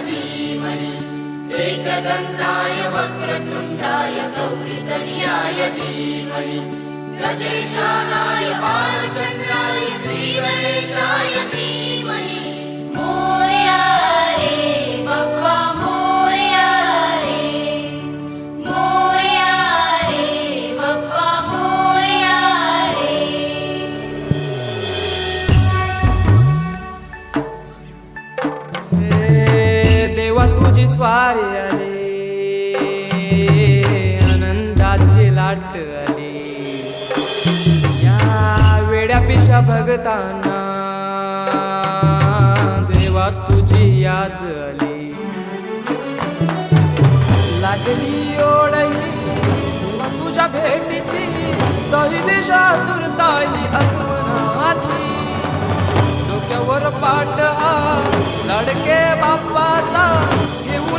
धीमहि एकदन्ताय वक्रतुण्डाय गौरितन्याय धीमहि। गजेशानाय बालचन्द्राय श्रीगणेशाय धीमहि। स्वारे आले आनंदाची लाट आली. या वेड्या भगताना देवा तुझी याद आली. लागली ओढही तुझ्या भेटीची दही दिशा तुरताई आगमनाची डोक्यावर पाठ हा बाप्पाचा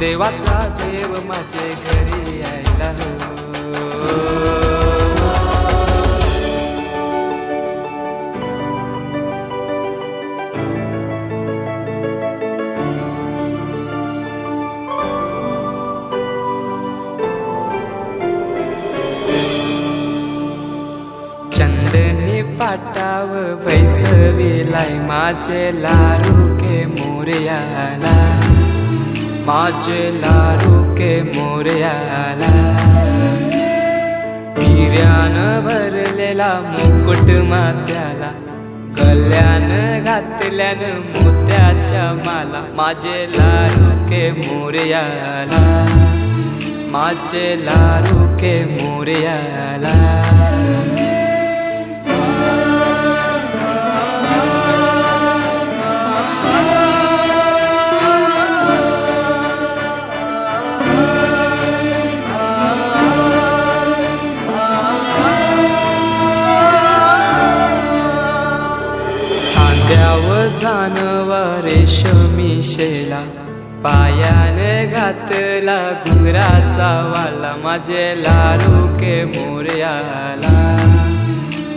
देवाचा देव माझे घरी यायला हो. चंदनी पाटाव बैसविलाय माझे लारू के मोरयाला माझे लाडू के मोरयाला. हिऱ्यान भरलेला मुकुट मात्याला कल्याण घातल्यान मोत्याच्या माला. माझे लाडू के मोर्याला. माझे लाडू के मोर्याला. गेला. पायाने घातला घुंगराचा वाला. माझे लारू के मोर्याला.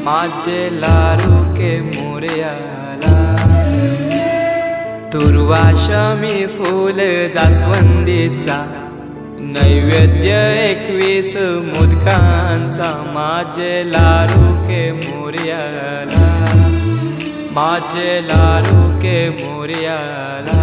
माझे लारू के मोरयाला. दुर्वाशमी फुल जास्वंदीचा. नैवेद्य एकवीस मुदकांचा. माझे लारू के मोर्याला. माझे लारू के मोर्याला.